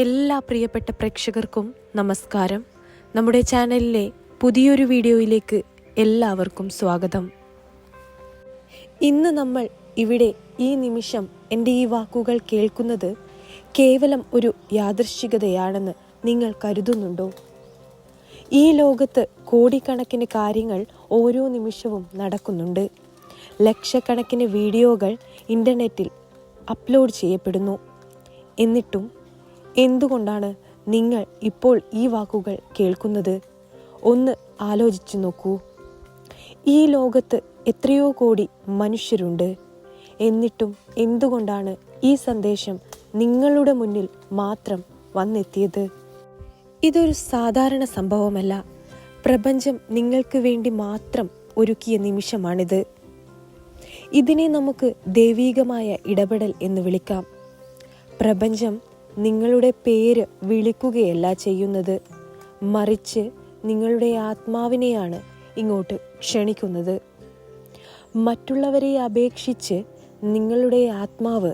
എല്ലാ പ്രിയപ്പെട്ട പ്രേക്ഷകർക്കും നമസ്കാരം. നമ്മുടെ ചാനലിലെ പുതിയൊരു വീഡിയോയിലേക്ക് എല്ലാവർക്കും സ്വാഗതം. ഇന്ന് നമ്മൾ ഇവിടെ ഈ നിമിഷം എന്റെ ഈ വാക്കുകൾ കേൾക്കുന്നത് കേവലം ഒരു യാദൃശ്ചികതയാണെന്ന് നിങ്ങൾ കരുതുന്നുണ്ടോ? ഈ ലോകത്ത് കോടിക്കണക്കിന് കാര്യങ്ങൾ ഓരോ നിമിഷവും നടക്കുന്നുണ്ട്. ലക്ഷക്കണക്കിന് വീഡിയോകൾ ഇന്റർനെറ്റിൽ അപ്ലോഡ് ചെയ്യപ്പെടുന്നു. എന്നിട്ടും എന്തുകൊണ്ടാണ് നിങ്ങൾ ഇപ്പോൾ ഈ വാക്കുകൾ കേൾക്കുന്നത്? ഒന്ന് ആലോചിച്ചു നോക്കൂ. ഈ ലോകത്ത് എത്രയോ കോടി മനുഷ്യരുണ്ട്. എന്നിട്ടും എന്തുകൊണ്ടാണ് ഈ സന്ദേശം നിങ്ങളുടെ മുന്നിൽ മാത്രം വന്നെത്തിയത്? ഇതൊരു സാധാരണ സംഭവമല്ല. പ്രപഞ്ചം നിങ്ങൾക്ക് വേണ്ടി മാത്രം ഒരുക്കിയ നിമിഷമാണിത്. ഇതിനെ നമുക്ക് ദൈവീകമായ ഇടപെടൽ എന്ന് വിളിക്കാം. പ്രപഞ്ചം നിങ്ങളുടെ പേര് വിളിക്കുകയല്ല ചെയ്യുന്നത്. മറിച്ച് നിങ്ങളുടെ ആത്മാവിനെയാണ് ഇങ്ങോട്ട് ക്ഷണിക്കുന്നത്. മറ്റുള്ളവരെ അപേക്ഷിച്ച് നിങ്ങളുടെ ആത്മാവ്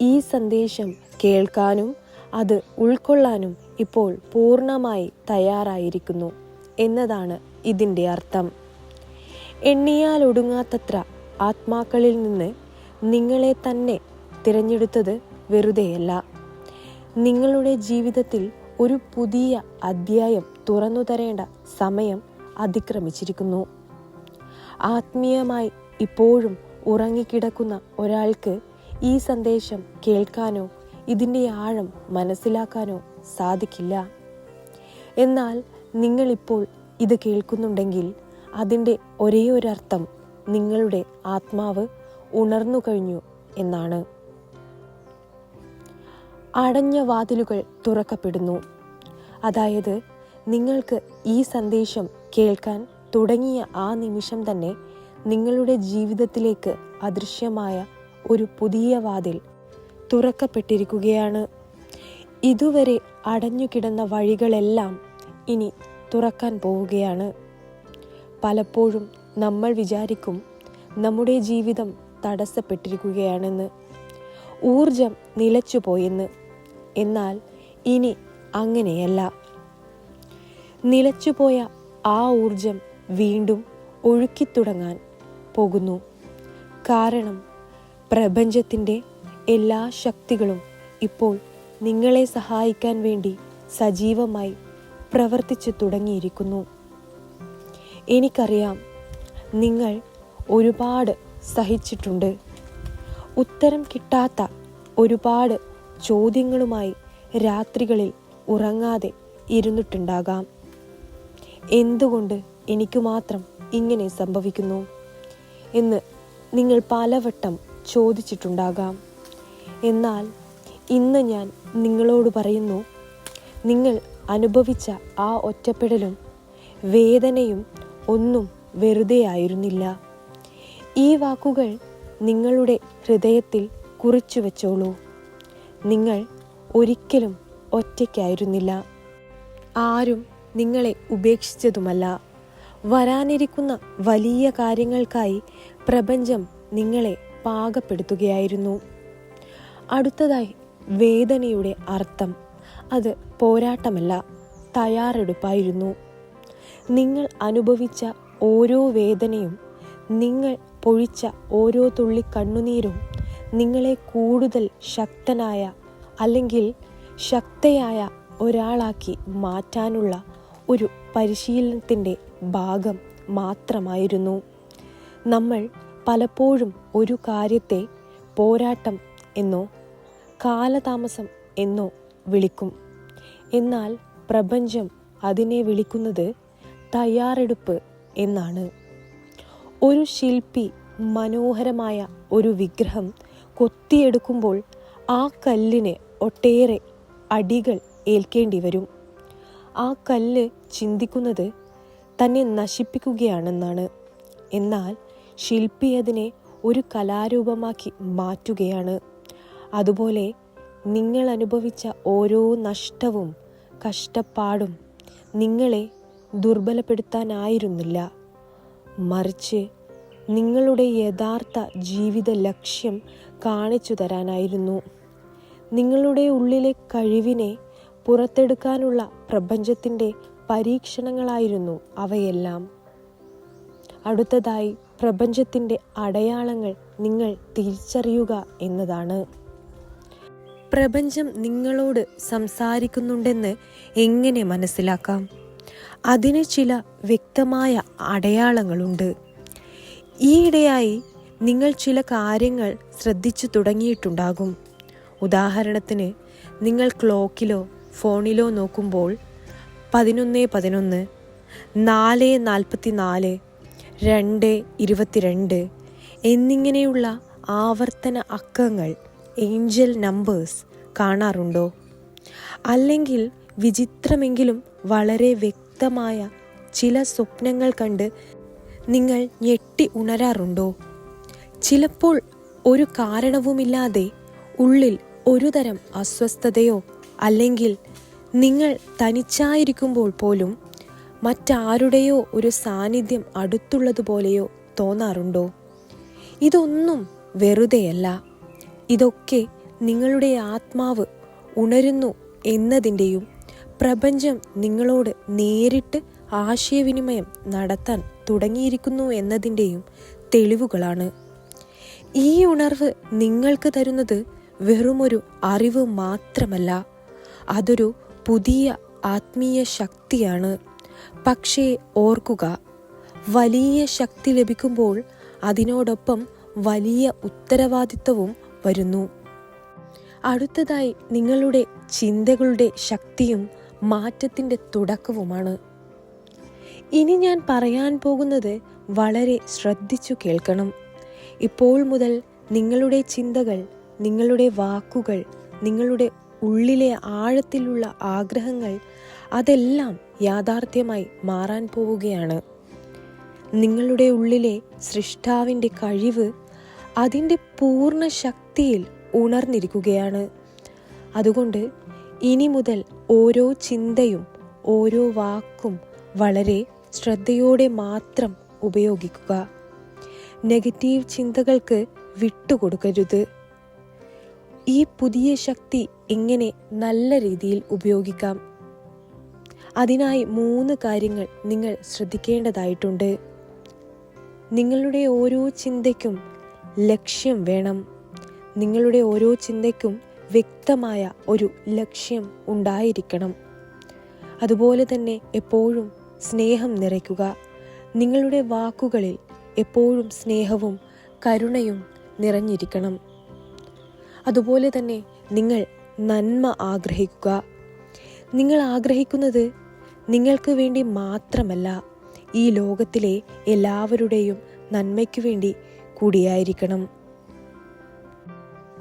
ഈ സന്ദേശം കേൾക്കാനും അത് ഉൾക്കൊള്ളാനും ഇപ്പോൾ പൂർണമായി തയ്യാറായിരിക്കുന്നു എന്നതാണ് ഇതിന്റെ അർത്ഥം. എണ്ണിയാൽ ഒടുങ്ങാത്തത്ര ആത്മാക്കളിൽ നിന്ന് നിങ്ങളെ തന്നെ തിരഞ്ഞെടുത്തത് വെറുതെയല്ല. നിങ്ങളുടെ ജീവിതത്തിൽ ഒരു പുതിയ അധ്യായം തുറന്നു തരേണ്ട സമയം അതിക്രമിച്ചിരിക്കുന്നു. ആത്മീയമായി ഇപ്പോഴും ഉറങ്ങിക്കിടക്കുന്ന ഒരാൾക്ക് ഈ സന്ദേശം കേൾക്കാനോ ഇതിന്റെ ആഴം മനസ്സിലാക്കാനോ സാധിക്കില്ല. എന്നാൽ നിങ്ങളിപ്പോൾ ഇത് കേൾക്കുന്നുണ്ടെങ്കിൽ അതിന്റെ ഒരേ ഒരർത്ഥം നിങ്ങളുടെ ആത്മാവ് ഉണർന്നു കഴിഞ്ഞു എന്നാണ്. അടഞ്ഞ വാതിലുകൾ തുറക്കപ്പെടുന്നു. അതായത് നിങ്ങൾക്ക് ഈ സന്ദേശം കേൾക്കാൻ തുടങ്ങിയ ആ നിമിഷം തന്നെ നിങ്ങളുടെ ജീവിതത്തിലേക്ക് അദൃശ്യമായ ഒരു പുതിയ വാതിൽ തുറക്കപ്പെട്ടിരിക്കുകയാണ്. ഇതുവരെ അടഞ്ഞു കിടന്ന വഴികളെല്ലാം ഇനി തുറക്കാൻ പോവുകയാണ്. പലപ്പോഴും നമ്മൾ വിചാരിക്കും നമ്മുടെ ജീവിതം തടസ്സപ്പെട്ടിരിക്കുകയാണെന്ന്. ഊർജം നിലച്ചുപോയെന്ന്. എന്നാൽ ഇനി അങ്ങനെയല്ല. നിലച്ചുപോയ ആ ഊർജം വീണ്ടും ഒഴുക്കിത്തുടങ്ങാൻ പോകുന്നു. കാരണം പ്രപഞ്ചത്തിന്റെ എല്ലാ ശക്തികളും ഇപ്പോൾ നിങ്ങളെ സഹായിക്കാൻ വേണ്ടി സജീവമായി പ്രവർത്തിച്ചു തുടങ്ങിയിരിക്കുന്നു. എനിക്കറിയാം നിങ്ങൾ ഒരുപാട് സഹിച്ചിട്ടുണ്ട്. ഉത്തരം കിട്ടാത്ത ഒരുപാട് ചോദ്യങ്ങളുമായി രാത്രികളിൽ ഉറങ്ങാതെ ഇരുന്നിട്ടുണ്ടാകാം. എന്തുകൊണ്ട് എനിക്ക് മാത്രം ഇങ്ങനെ സംഭവിക്കുന്നു? എന്ന് നിങ്ങൾ പലവട്ടം ചോദിച്ചിട്ടുണ്ടാകാം. എന്നാൽ ഇന്ന് ഞാൻ നിങ്ങളോട് പറയുന്നു നിങ്ങൾ അനുഭവിച്ച ആ ഒറ്റപ്പെടലും വേദനയും ഒന്നും വെറുതെ ആയിരുന്നില്ല. ഈ വാക്കുകൾ നിങ്ങളുടെ ഹൃദയത്തിൽ കുറിച്ചു വെച്ചോളൂ. നിങ്ങൾ ഒരിക്കലും ഒറ്റയ്ക്കായിരുന്നില്ല. ആരും നിങ്ങളെ ഉപേക്ഷിച്ചതുമല്ല. വരാനിരിക്കുന്ന വലിയ കാര്യങ്ങൾക്കായി പ്രപഞ്ചം നിങ്ങളെ പാകപ്പെടുത്തുകയായിരുന്നു. അടുത്തതായി വേദനയുടെ അർത്ഥം. അത് പോരാട്ടമല്ല തയ്യാറെടുപ്പായിരുന്നു. നിങ്ങൾ അനുഭവിച്ച ഓരോ വേദനയും നിങ്ങൾ പൊഴിച്ച ഓരോ തുള്ളി കണ്ണുനീരും നിങ്ങളെ കൂടുതൽ ശക്തനായ അല്ലെങ്കിൽ ശക്തയായ ഒരാളാക്കി മാറ്റാനുള്ള ഒരു പരിശീലനത്തിന്റെ ഭാഗം മാത്രമായിരുന്നു. നമ്മൾ പലപ്പോഴും ഒരു കാര്യത്തെ പോരാട്ടം എന്നോ കാലതാമസം എന്നോ വിളിക്കും. എന്നാൽ പ്രപഞ്ചം അതിനെ വിളിക്കുന്നത് തയ്യാറെടുപ്പ് എന്നാണ്. ഒരു ശില്പി മനോഹരമായ ഒരു വിഗ്രഹം കൊത്തിയെടുക്കുമ്പോൾ ആ കല്ലിന് ഒട്ടേറെ അടികൾ ഏൽക്കേണ്ടി വരും. ആ കല്ല് ചിന്തിക്കുന്നത് തന്നെ നശിപ്പിക്കുകയാണെന്നാണ്. എന്നാൽ ശില്പി അതിനെ ഒരു കലാരൂപമാക്കി മാറ്റുകയാണ്. അതുപോലെ നിങ്ങൾ അനുഭവിച്ച ഓരോ നഷ്ടവും കഷ്ടപ്പാടും നിങ്ങളെ ദുർബലപ്പെടുത്താനായിരുന്നില്ല. മറിച്ച് നിങ്ങളുടെ യഥാർത്ഥ ജീവിത ലക്ഷ്യം കാണിച്ചു തരാനായിരുന്നു. നിങ്ങളുടെ ഉള്ളിലെ കഴിവിനെ പുറത്തെടുക്കാനുള്ള പ്രപഞ്ചത്തിന്റെ പരീക്ഷണങ്ങളായിരുന്നു അവയെല്ലാം. അടുത്തതായി പ്രപഞ്ചത്തിന്റെ അടയാളങ്ങൾ നിങ്ങൾ തിരിച്ചറിയുക എന്നതാണ്. പ്രപഞ്ചം നിങ്ങളോട് സംസാരിക്കുന്നുണ്ടെന്ന് എങ്ങനെ മനസ്സിലാക്കാം? അതിന് ചില വ്യക്തമായ അടയാളങ്ങളുണ്ട്. ഈയിടെയായി നിങ്ങൾ ചില കാര്യങ്ങൾ ശ്രദ്ധിച്ചു തുടങ്ങിയിട്ടുണ്ടാകും. ഉദാഹരണത്തിന് നിങ്ങൾ ക്ലോക്കിലോ ഫോണിലോ നോക്കുമ്പോൾ പതിനൊന്ന് പതിനൊന്ന് നാല് നാൽപ്പത്തി നാല് രണ്ട് ഇരുപത്തിരണ്ട് എന്നിങ്ങനെയുള്ള ആവർത്തന അക്കങ്ങൾ ഏഞ്ചൽ നമ്പേഴ്സ് കാണാറുണ്ടോ? അല്ലെങ്കിൽ വിചിത്രമെങ്കിലും വളരെ വ്യക്തമായ ചില സ്വപ്നങ്ങൾ കണ്ട് നിങ്ങൾ ഞെട്ടി ഉണരാറുണ്ടോ? ചിലപ്പോൾ ഒരു കാരണവുമില്ലാതെ ഉള്ളിൽ ഒരുതരം അസ്വസ്ഥതയോ അല്ലെങ്കിൽ നിങ്ങൾ തനിച്ചായിരിക്കുമ്പോൾ പോലും മറ്റാരുടെയോ ഒരു സാന്നിധ്യം അടുത്തുള്ളതുപോലെയോ തോന്നാറുണ്ടോ? ഇതൊന്നും വെറുതെയല്ല. ഇതൊക്കെ നിങ്ങളുടെ ആത്മാവ് ഉണരുന്നു എന്നതിന്റെയും പ്രപഞ്ചം നിങ്ങളോട് നേരിട്ട് ആശയവിനിമയം നടത്താൻ തുടങ്ങിയിരിക്കുന്നു എന്നതിന്റെയും തെളിവുകളാണ്. ഈ ഉണർവ് നിങ്ങൾക്ക് തരുന്നത് വെറുമൊരു അറിവ് മാത്രമല്ല. അതൊരു പുതിയ ആത്മീയ ശക്തിയാണ്. പക്ഷേ ഓർക്കുക വലിയ ശക്തി ലഭിക്കുമ്പോൾ അതിനോടൊപ്പം വലിയ ഉത്തരവാദിത്വവും വരുന്നു. അടുത്തതായി നിങ്ങളുടെ ചിന്തകളുടെ ശക്തിയും മാറ്റത്തിന്റെ തുടക്കവുമാണ്. ഇനി ഞാൻ പറയാൻ പോകുന്നത് വളരെ ശ്രദ്ധിച്ചു കേൾക്കണം. ഇപ്പോൾ മുതൽ നിങ്ങളുടെ ചിന്തകൾ നിങ്ങളുടെ വാക്കുകൾ നിങ്ങളുടെ ഉള്ളിലെ ആഴത്തിലുള്ള ആഗ്രഹങ്ങൾ അതെല്ലാം യാഥാർത്ഥ്യമായി മാറാൻ പോവുകയാണ്. നിങ്ങളുടെ ഉള്ളിലെ സൃഷ്ടാവിന്റെ കഴിവ് അതിന്റെ പൂർണ ശക്തിയിൽ ഉണർന്നിരിക്കുകയാണ്. അതുകൊണ്ട് ഇനി മുതൽ ഓരോ ചിന്തയും ഓരോ വാക്കും വളരെ ശ്രദ്ധയോടെ മാത്രം ഉപയോഗിക്കുക. നെഗറ്റീവ് ചിന്തകൾക്ക് വിട്ടുകൊടുക്കരുത്. ഈ പുതിയ ശക്തി എങ്ങനെ നല്ല രീതിയിൽ ഉപയോഗിക്കാം. അതിനായി മൂന്ന് കാര്യങ്ങൾ നിങ്ങൾ ശ്രദ്ധിക്കേണ്ടതായിട്ടുണ്ട്. നിങ്ങളുടെ ഓരോ ചിന്തയ്ക്കും ലക്ഷ്യം വേണം. നിങ്ങളുടെ ഓരോ ചിന്തയ്ക്കും വ്യക്തമായ ഒരു ലക്ഷ്യം ഉണ്ടായിരിക്കണം. അതുപോലെ തന്നെ എപ്പോഴും സ്നേഹം നിറയ്ക്കുക. നിങ്ങളുടെ വാക്കുകളിൽ എപ്പോഴും സ്നേഹവും കരുണയും നിറഞ്ഞിരിക്കണം. അതുപോലെ തന്നെ നിങ്ങൾ നന്മ ആഗ്രഹിക്കുക. നിങ്ങൾ ആഗ്രഹിക്കുന്നത് നിങ്ങൾക്ക് വേണ്ടി മാത്രമല്ല ഈ ലോകത്തിലെ എല്ലാവരുടെയും നന്മയ്ക്കു വേണ്ടി കൂടിയായിരിക്കണം.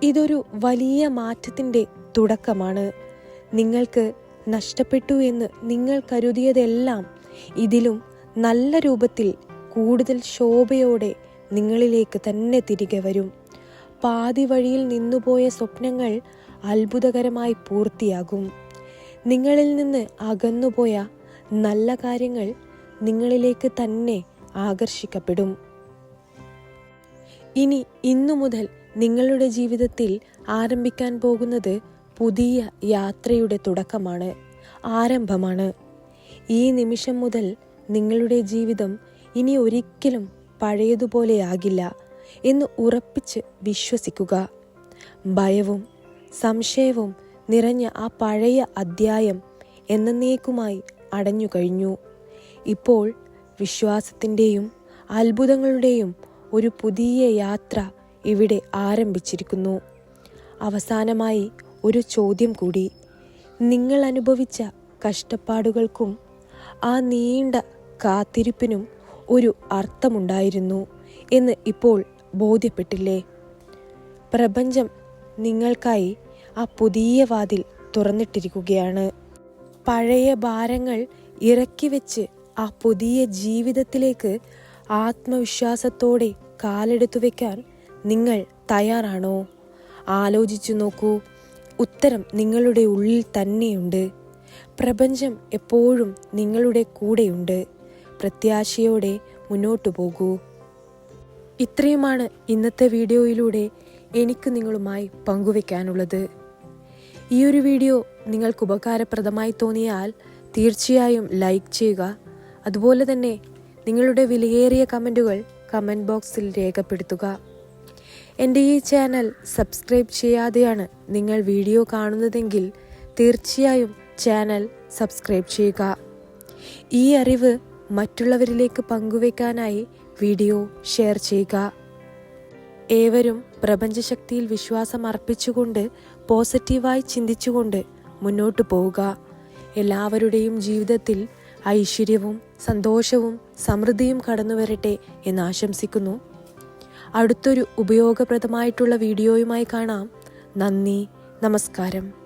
ഇതൊരു വലിയ മാറ്റത്തിന്റെ തുടക്കമാണ്. നിങ്ങൾക്ക് നഷ്ടപ്പെട്ടു എന്ന് നിങ്ങൾ കരുതിയതെല്ലാം ഇതിലും നല്ല രൂപത്തിൽ കൂടുതൽ ശോഭയോടെ നിങ്ങളിലേക്ക് തന്നെ തിരികെ വരും. പാതി വഴിയിൽ നിന്നുപോയ സ്വപ്നങ്ങൾ അത്ഭുതകരമായി പൂർത്തിയാകും. നിങ്ങളിൽ നിന്ന് അകന്നുപോയ നല്ല കാര്യങ്ങൾ നിങ്ങളിലേക്ക് തന്നെ ആകർഷിക്കപ്പെടും. ഇനി ഇന്നു മുതൽ നിങ്ങളുടെ ജീവിതത്തിൽ ആരംഭിക്കാൻ പോകുന്നത് പുതിയ യാത്രയുടെ തുടക്കമാണ് ആരംഭമാണ്. ഈ നിമിഷം മുതൽ നിങ്ങളുടെ ജീവിതം ഇനി ഒരിക്കലും പഴയതുപോലെയാകില്ല എന്ന് ഉറപ്പിച്ച് വിശ്വസിക്കുക. ഭയവും സംശയവും നിറഞ്ഞ ആ പഴയ അദ്ധ്യായം എന്നേക്കുമായി അടഞ്ഞു കഴിഞ്ഞു. ഇപ്പോൾ വിശ്വാസത്തിന്റെയും അത്ഭുതങ്ങളുടെയും ഒരു പുതിയ യാത്ര ഇവിടെ ആരംഭിച്ചിരിക്കുന്നു. അവസാനമായി ഒരു ചോദ്യം കൂടി. നിങ്ങൾ അനുഭവിച്ച കഷ്ടപ്പാടുകൾക്കും ആ നീണ്ട കാത്തിരിപ്പിനും ഒരു അർത്ഥമുണ്ടായിരുന്നു എന്ന് ഇപ്പോൾ ബോധ്യപ്പെട്ടില്ലേ? പ്രപഞ്ചം നിങ്ങൾക്കായി ആ പുതിയ വാതിൽ തുറന്നിട്ടിരിക്കുകയാണ്. പഴയ ഭാരങ്ങൾ ഇറക്കി വെച്ച് ആ പുതിയ ജീവിതത്തിലേക്ക് ആത്മവിശ്വാസത്തോടെ കാലെടുത്തു വെക്കാൻ നിങ്ങൾ തയ്യാറാണോ? ആലോചിച്ചു നോക്കൂ. ഉത്തരം നിങ്ങളുടെ ഉള്ളിൽ തന്നെയുണ്ട്. പ്രപഞ്ചം എപ്പോഴും നിങ്ങളുടെ കൂടെയുണ്ട്. പ്രത്യാശയോടെ മുന്നോട്ടു പോകൂ. ഇത്രയുമാണ് ഇന്നത്തെ വീഡിയോയിലൂടെ എനിക്ക് നിങ്ങളുമായി പങ്കുവെക്കാനുള്ളത്. ഈ ഒരു വീഡിയോ നിങ്ങൾക്ക് ഉപകാരപ്രദമായി തോന്നിയാൽ തീർച്ചയായും ലൈക്ക് ചെയ്യുക. അതുപോലെ തന്നെ നിങ്ങളുടെ വിലയേറിയ കമന്റുകൾ കമന്റ് ബോക്സിൽ രേഖപ്പെടുത്തുക. എന്റെ ഈ ചാനൽ സബ്സ്ക്രൈബ് ചെയ്യാതെയാണ് നിങ്ങൾ വീഡിയോ കാണുന്നതെങ്കിൽ തീർച്ചയായും ചാനൽ സബ്സ്ക്രൈബ് ചെയ്യുക. ഈ അറിവ് മറ്റുള്ളവരിലേക്ക് പങ്കുവെക്കാനായി വീഡിയോ ഷെയർ ചെയ്യുക. ഏവരും പ്രപഞ്ചശക്തിയിൽ വിശ്വാസം അർപ്പിച്ചുകൊണ്ട് പോസിറ്റീവായി ചിന്തിച്ചുകൊണ്ട് മുന്നോട്ട് പോവുക. എല്ലാവരുടെയും ജീവിതത്തിൽ ഐശ്വര്യവും സന്തോഷവും സമൃദ്ധിയും കടന്നു വരട്ടെ എന്ന് ആശംസിക്കുന്നു. അടുത്തൊരു ഉപയോഗപ്രദമായിട്ടുള്ള വീഡിയോയുമായി കാണാം. നന്ദി നമസ്കാരം.